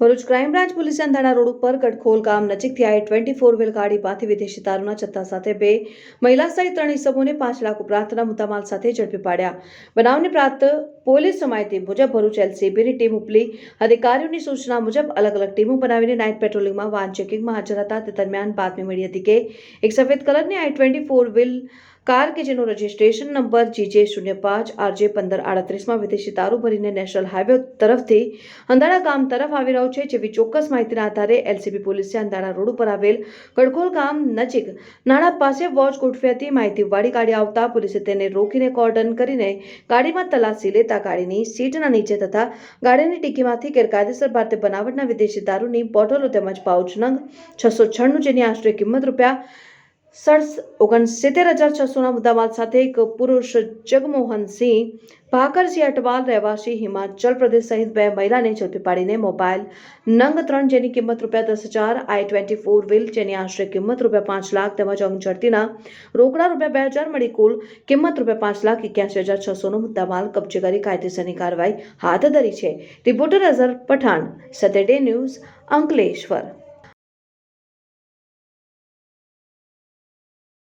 Bharuch crime branch પોલીસે અંધારા road ઉપર કટખોલ ગામ નજીકથી આઈ ટ્વેન્ટી ફોર વ્હીલ ગાડીમાંથી વિદેશી દારૂના જથ્થા સાથે બે મહિલા સહિત ત્રણ ઇસમોને પાંચ લાખ ઉપરાંતના મુદ્દામાલ સાથે ઝડપી પાડ્યા. બનાવની પ્રાપ્ત પોલીસ માહિતી મુજબ ભરૂચ એલસીબીની ટીમ ઉપલી અધિકારીઓની સૂચના મુજબ અલગ અલગ ટીમો બનાવીને નાઇટ પેટ્રોલિંગમાં વાહન ચેકિંગમાં હાજર હતા. તે દરમિયાન બાતમી મળી હતી કે એક સફેદ કલરની I twenty four wheel car કે જેનો રજિસ્ટ્રેશન નંબર જીજે શૂન્ય પાંચ, આરજે પંદર આડત્રીસમાં વિદેશી દારૂ ભરીને નેશનલ હાઈવે તરફથી અંધારા ગામ તરફ આવી રહ્યો છે, જેવી ચોક્કસ માહિતીના આધારે એલસીબી પોલીસે અંધારા રોડ ઉપર આવેલ ગડખોલ ગામ નજીક નાણા પાસે વોચ ગોઠવી હતી. માહિતી વાળી ગાડી આવતા પોલીસે તેને રોકીને કોર્ડન કરીને ગાડીમાં તલાશી લેતા ગાડીની સીટના નીચે તથા ગાડીની ટીકીમાંથી ગેરકાયદેસર ભારતીય બનાવટના વિદેશી દારૂની બોટલો તેમજ પાઉચ નંગ છસો છન્નું જેની આશરે કિંમત રૂપિયા સડસ ઓગણસિત્તેર હજાર છસોના મુદ્દામાલ સાથે એક પુરુષ જગમોહનસિંહ ભાકરસિંહ અટવાલ, રહેવાસી હિમાચલ પ્રદેશ સહિત બે મહિલાને ઝડપી પાડીને મોબાઈલ નંગ ત્રણ જેની કિંમત રૂપિયા દસ હજાર, આઈ ટ્વેન્ટી ફોર વ્હીલ જેની આશરે કિંમત રૂપિયા પાંચ લાખ તેમજ અંગ ઝડતીના રોકડા રૂપિયા બે હજાર મળી કુલ કિંમત રૂપિયા પાંચ લાખ એક્યાસી હજાર છસોનો મુદ્દામાલ કબજે કરી કાયદેસરની કાર્યવાહી હાથ ધરી છે. રિપોર્ટર અઝર પઠાણ સતેડે ન્યૂઝ અંકલેશ્વર.